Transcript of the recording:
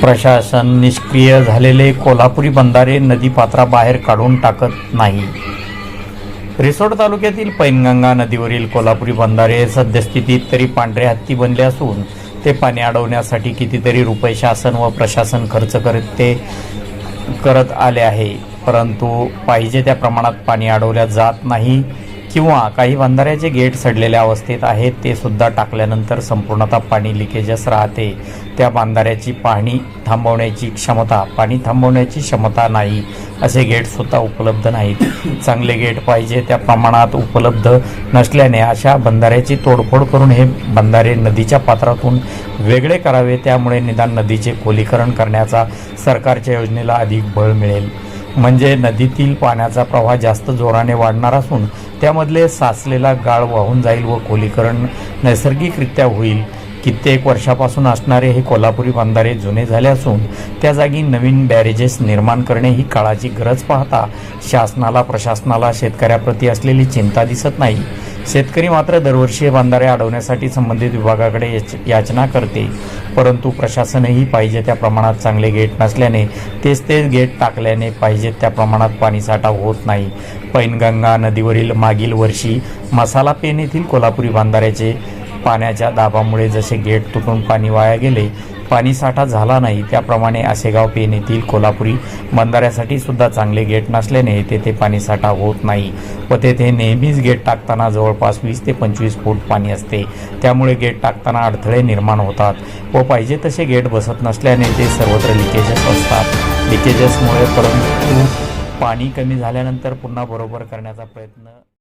प्रशासन निष्क्रिय झालेले कोल्हापुरी बंधारे नदीपात्राबाहेर काढून टाकत नाही. रिसोड तालुक्यातील पैनगंगा नदीवरील कोल्हापुरी बंधारे सद्यस्थितीत तरी पांढरे हत्ती बनले असून ते पाणी अडवण्यासाठी कितीतरी रुपये शासन व प्रशासन खर्च करत ते करत आले आहे. परंतु पाहिजे त्या प्रमाणात पाणी अडवल्या जात नाही. किंवा काही बंधाऱ्याचे गेट सडलेल्या अवस्थेत आहेत ते सुद्धा टाकल्यानंतर संपूर्णतः पाणी लिकेजच राहते. त्या बांधाऱ्याची पाणी थांबवण्याची क्षमता पाणी थांबवण्याची क्षमता नाही असे गेट सुद्धा उपलब्ध नाहीत. चांगले गेट पाहिजे त्या प्रमाणात उपलब्ध नसल्याने अशा बंधाऱ्याची तोडफोड करून हे बंधारे नदीच्या पात्रातून वेगळे करावे. त्यामुळे निदान नदीचे खोलीकरण करण्याचा सरकारच्या योजनेला अधिक बळ मिळेल. म्हणजे नदीतील पाण्याचा प्रवाह जास्त जोराने वाढणार असून त्यामधले साचलेला गाळ वाहून जाईल व खोलीकरण नैसर्गिकरित्या होईल. कित्येक वर्षापासून असणारे हे कोल्हापुरी बंधारे जुने झाले असून त्या जागी नवीन बॅरेजेस निर्माण करणे ही काळाची गरज पाहता शासनाला प्रशासनाला शेतकऱ्याप्रती असलेली चिंता दिसत नाही. शेतकरी मात्र दरवर्षी हे बंधारे अडवण्यासाठी संबंधित विभागाकडे याच- याचना करते. परंतु प्रशासनही पाहिजे त्या प्रमाणात चांगले गेट नसल्याने तेच तेच गेट टाकल्याने पाहिजे त्या प्रमाणात पाणीसाठा होत नाही. पैनगंगा नदीवरील मागील वर्षी मसाला पेन येथील कोल्हापुरी बांधाऱ्याचे पाण्याच्या दाबामुळे जसे गेट तुटून पाणी वाया गेले पाणी साठा झाला नाही त्याप्रमाणे आसेगाव पेन येथील कोल्हापुरी बंधाऱ्यासाठी सुद्धा चांगले गेट नसल्याने तेथे पाणी साठा होत नाही व तेथे नेहमीच गेट टाकताना जवळपास वीस ते पंचवीस फूट पाणी असते. त्यामुळे गेट टाकताना अडथळे निर्माण होतात व पाहिजे तसे गेट बसत नसल्याने ते सर्वत्र लिकेजेस असतात. लिकेजेसमुळे परंतु पाणी कमी झाल्यानंतर पुन्हा बरोबर करण्याचा प्रयत्न